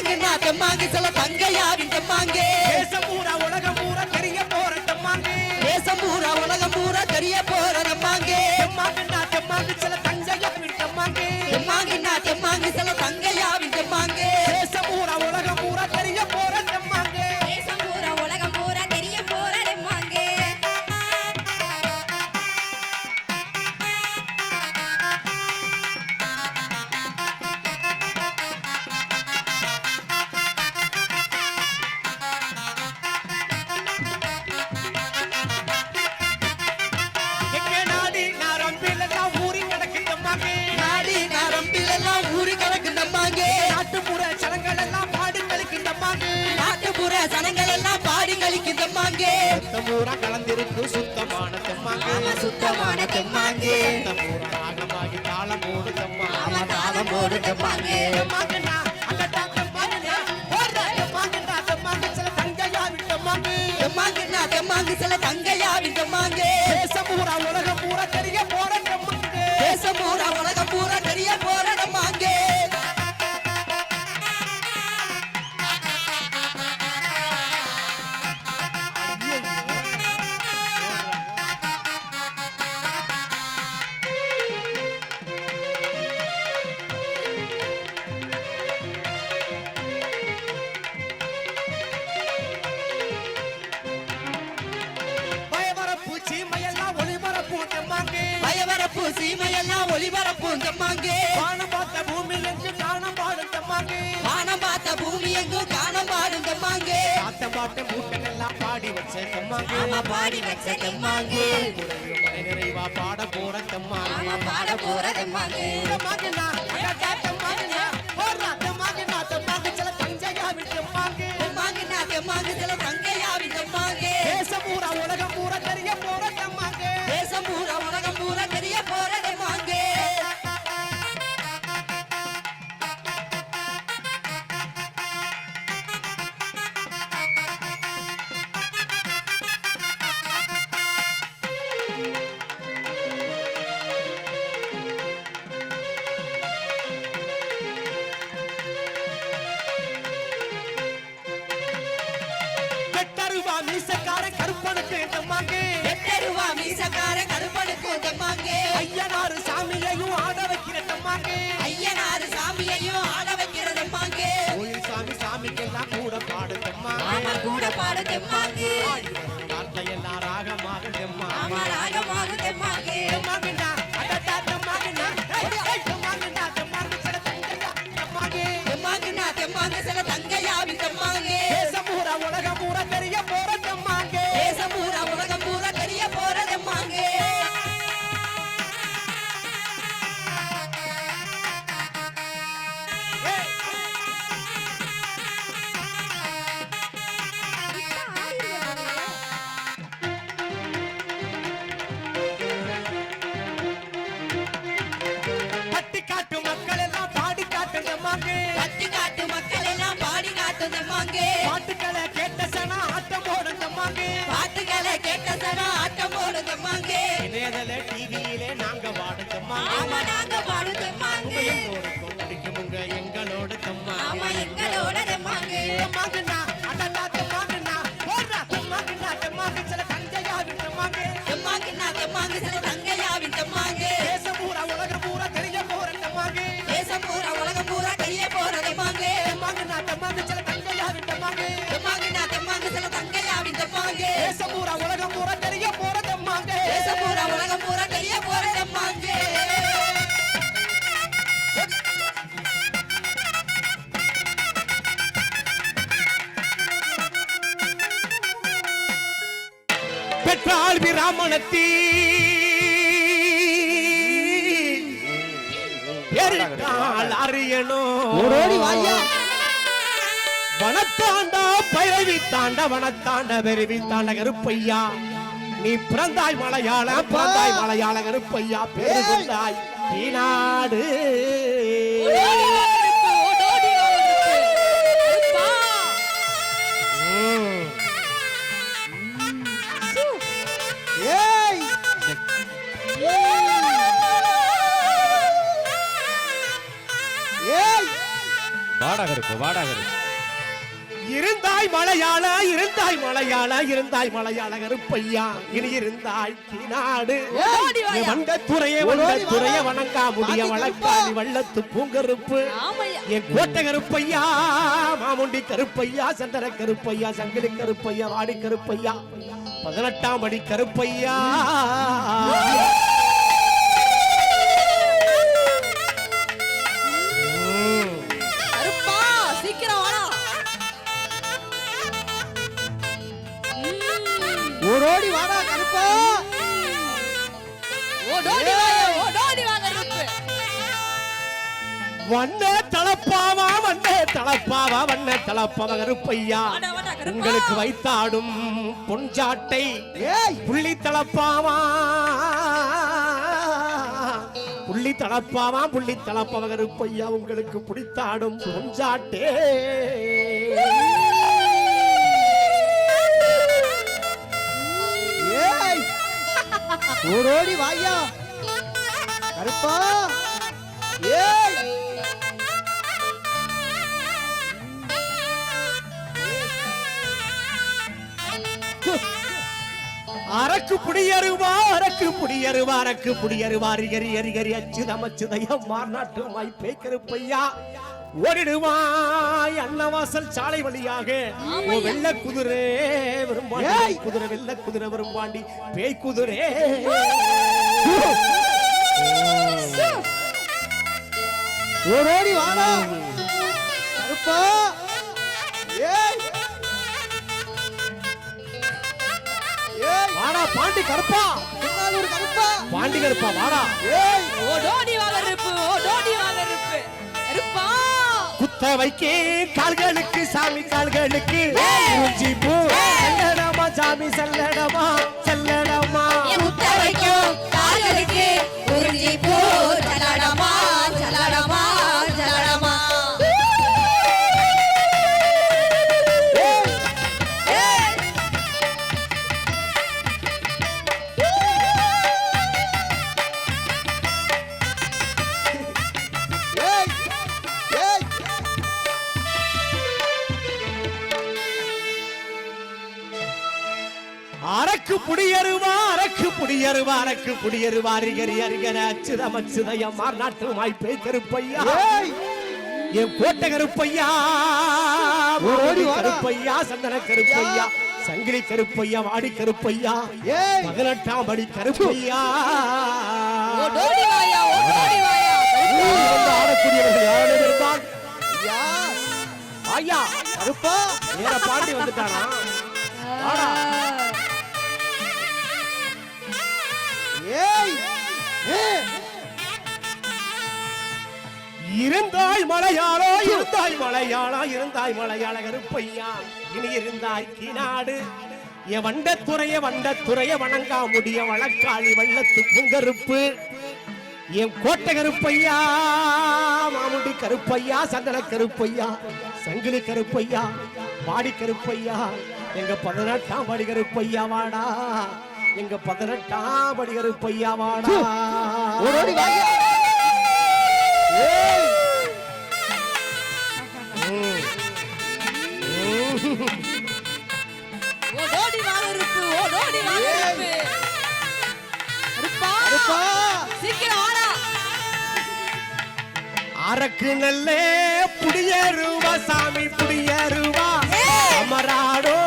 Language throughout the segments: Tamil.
தெம்மாங்குன்னா தெம்மாங்கு சில தங்கையாவின் தெம்மாங்கே தெம்மூரா கலந்திருக்கு சுத்தமான தெம்மாங்கு சுத்தமான தெம்மாங்கே தெம்மூரா ராகமாகி தாளம் போடு தெம்மா தாளம் போடு தெம்மாங்கே. தெம்மாங்கு சில தஞ்சையாவின் தெம்மாங்கு ஒளிபரப்பு தெம்மாங்கே. வானம் பார்த்த பூமி எங்கு காணம் பாடும் தெம்மாங்கு. வானம் பார்த்த பூமி எங்கும் காணம் பாடும் தெம்மாங்கே. காத்த பாட்டு மூட்டன் எல்லாம் பாடி வச்ச தெம்மாங்கு. ஆமா பாடி வச்ச தெம்மாங்கே. நிறைவா பாட போற தெம்மாங்கு. ஆமா பாட போற தெம்மாங்கே. தெம்மாங்கு சில தஞ்சையாவின் தெம்மாங்கு. சில தெம்மாங்கே தெம்மாங்கே ஐயனாரு சாமியையும் ஆட வைக்கிற தெம்மாங்கு ஐயனாரு சாமியையும் ஆட வைக்கிற தெம்மாங்கே கோயில் சாமி சாமிக்கெல்லாம் கூட பாடு ஆமா கூட பாட தெம்மாங்கே வார்த்தை எல்லாம் ராகமாக தெம்மா ஆமா பாட்டுகளை கேட்ட சனா ஆட்டம் போடும் தெம்மாங்கே இணையதள டிவியிலே நாங்க ஆமா நாங்க பாடும் பெற்றாள் விராமணத்தி அறியணும். வனத்தாண்டா பைரவி தாண்ட வனத்தாண்ட பெருவி தாண்ட கருப்பையா. நீ பிறந்தாய் மலையாள பிறந்தாய் மலையாள கருப்பையா. பேரு கொண்டாய் ஈநாடு ஏய் வாடா கருப்பு வாடா கருப்பு இருந்தாய் மலையாள இருந்தாய் மலையாள இருந்தாய் மலையாள கருப்பையா. இனி இருந்தாய் நாடு. வந்த துறைய வந்த துறைய வணங்கா முடிய வழக்காதி வள்ளத்து பூங்கருப்பு. என் கோட்டை கருப்பையா மாமுண்டி கருப்பையா சந்தன கருப்பையா சங்கிலி கருப்பையா வாடி கருப்பையா. பதினெட்டாம் படி கருப்பையா. ம். ஓடோடி வாடா கருப்பா. ஓடோடி வாயா ஓடோடி வா கருப்பு. வண்ண தளப்பாவா வண்ண தளப்பாவா வண்ண தளப்பாவா கருப்பையா. உங்களுக்கு வைத்தாடும் பொன்சாட்டை ஏய். புள்ளி தளப்பாவா புள்ளி தளப்பாவா புள்ளி தளப்பாவா கருப்பையா உங்களுக்கு பிடித்தாடும் பொன்சாட்டே. ஓடோடி வாயா. கருப்பா. ஏய். அரக்கு புடியருவா அரக்கு புடியருவா அரக்கு புடியருவா அரிகரி அரிகரி அச்சுதம் அச்சுதயம் மாநாட்டு மாய்ப்பே கருப்பையா ஓடிடுவாய் அன்னவாசல் சாலை வழியாக. ஓ வெள்ள குதிரை வரும்பாண்டி! குதிரை வெள்ள குதிரை வரும்பாண்டி. பேய் குதிரை. ஓடோடி வாடா. கருப்பா ஏய். ஏய். வாடா பாண்டி கருப்பா. கருப்பா. பாண்டி கருப்பா வாடா. ஏய். ஓடோடி வா கருப்பு ஓடோடி வா கருப்பு கருப்பா வைக்கே கால்களுக்கு சாமி கால்களுக்கு. குறிஞ்சி பூ. செல்லடமா சாமி செல்லடமா செல்லடமா. வைக்கும் அரக்கு புடியருவா அரிகரி அரிகர அச்சுதம் அச்சுதயம் மாநாட்டு மாய்ப்பே கருப்பையா ஏய் என் கோட்டை கருப்பையா ஓடி. கருப்பையா சந்தன கருப்பையா சங்கிலி கருப்பையா வாடி கருப்பையா ஏய் பதினெட்டாம் படி கருப்பையா ஐயா கருப்பா வேற பாண்டி வந்துட்டானா? இருந்தாய் மலையாளோ இருந்தாய் மலையாளா இருந்தாய் மலையாள கருப்பையா? இனி இருந்தாய் கிநாடு என் வண்டத்துறைய வண்டத்துறைய வணங்கா முடிய வழக்காளி வள்ளத்து புங்கருப்பு என் கோட்டை கருப்பையா மாமுடி கருப்பையா சந்தன கருப்பையா சங்கிலி கருப்பையா பாடி கருப்பையா எங்க பதினெட்டாம் படி கருப்பையா வாடா. எங்க பதினெட்டாம் படி கருப்பையா வாடா. வாயா ஏய். ஓடோடி வா கருப்பு ஓடோடி வா கருப்பு கருப்பா கருப்பா சீக்கிரம் வாடா. அரக்கு நல்லே புடியருவா சாமி புடியருவா! அமராடோ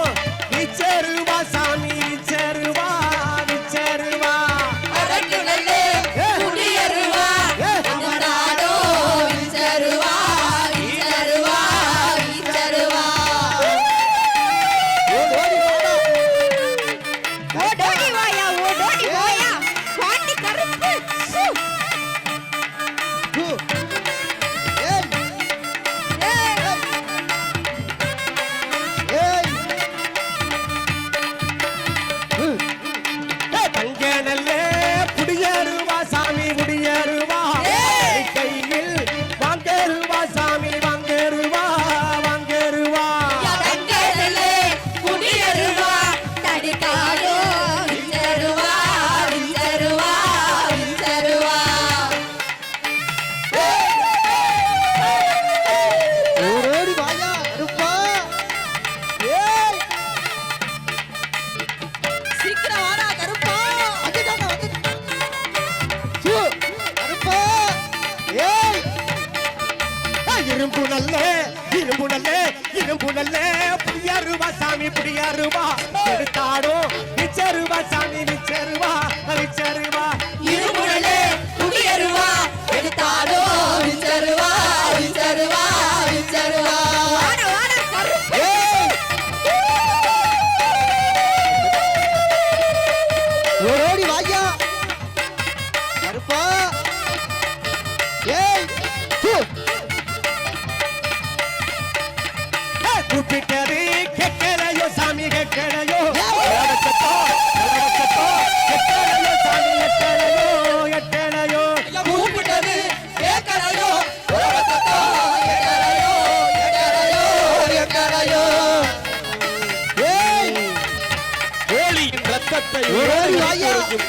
இரும்புடல்ல புடியாருவா சாமி புடியாருவா எடுத்தாடும்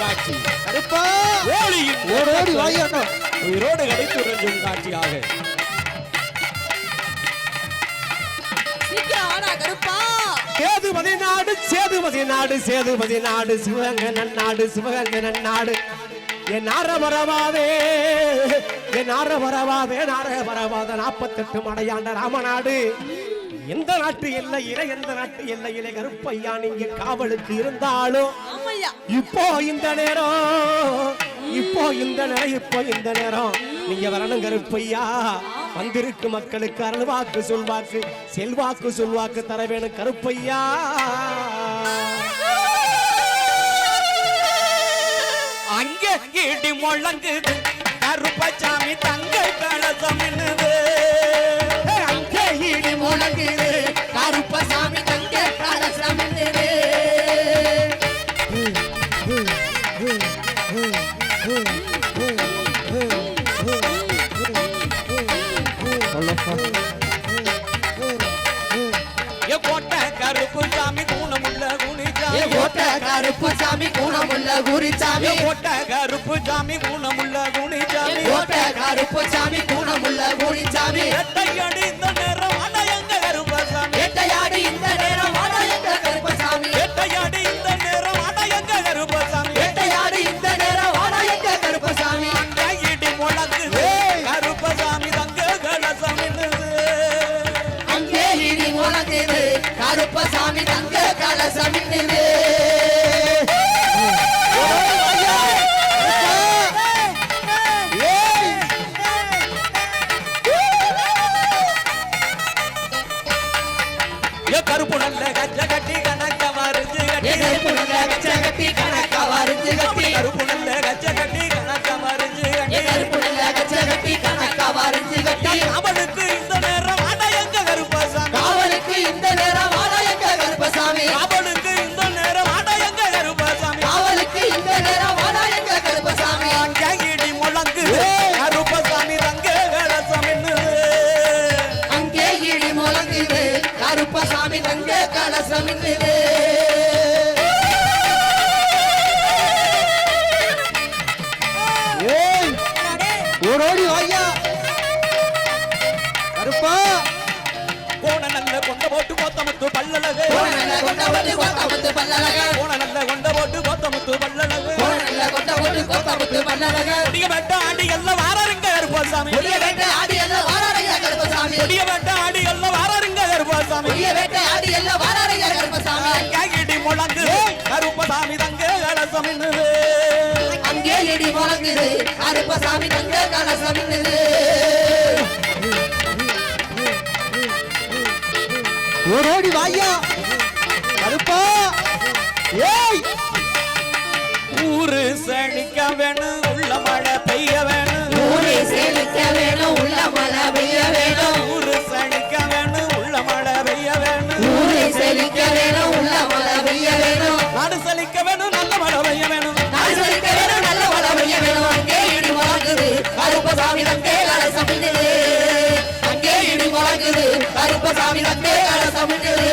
காட்சி. உயிரோடு காட்சியாக. கருப்பா. சேதுபதி நாடு சேதுபதி நாடு சேதுபதி நாடு சிவகங்கை நன்னாடு சிவகங்கை நன்னாடு. என் நார என் நார மரவாதே நார மரவாத நாற்பத்தெட்டு மடையாண்ட ராமநாடு. எந்த நாட்டு எல்லையில எந்த நாட்டு எல்லையில கருப்பையா நீங்க காவலுக்கு இருந்தாலும் இப்போ இந்த நேரம் இப்போ இந்த நேரம் இப்போ இந்த நேரம். நீங்க வரணும் கருப்பையா? வந்திருக்கு மக்களுக்கு அருள்வாக்கு சொல்வாக்கு செல்வாக்கு சொல்வாக்கு தர வேணும் கருப்பையா? அங்க இடி முழங்குது கருப்பசாமி தங்க கலசம் என்னது கருப்பு சாமி கூணமுள்ள ஓட்ட குருசாமி ஏ கோட்டை கருப்பு சாமி கூணமுள்ள குனிச்சாமி. ஓட்ட கருப்பசாமி குணமுள்ள குருசாமி கட்டி போட்டு கோத்தமுத்து பல்லழக. கோண நல்ல கொண்ட போட்டு கோத்தமுத்து பல்லழகு. கோணல்ல கொண்ட போட்டு கோத்தமுத்து பல்லழக. கொடிய வெட்ட ஆடி எல்லாம் வாரருங்க கருப்பசாமி. புதிய வேட்டை ஆடி எல்லாம் வாராரையா கருப்பசாமி. கொடிய வெட்ட ஆடி எல்லாம் வாரருங்க கருப்பசாமி. புதிய வேட்டை ஆடி எல்லாம் வாராரையா கருப்பசாமி இடி முழங்கு கருப்பசாமி தங்க கலசம் அங்கே இடி முழங்குது கருப்பசாமி தங்க கலசம் என்னது ஓடி வாயா! ஊரு செழிக்க வேணும் உள்ள மழை பெய்ய வேணும். ஊரே சேமிக்க வேணும் உள்ள மழை பெய்ய வேணும். ஊரு செழிக்க வேணும் உள்ள மழை பெய்ய வேணும். ஊரே செழிக்க வேணும் உள்ள மழை பெய்ய வேணும். நாடு செழிக்க வேணும் நல்ல மழை பெய்ய வேணும். நாடு செழிக்க வேணும் நல்ல மழை பெய்ய வேணும். அங்கே இடி முழங்குது கருப்பசாமி தங்கே கலசம் என்னது அங்கே இடி முழங்குது கருப்பசாமி தங்கே கலசம் என்னது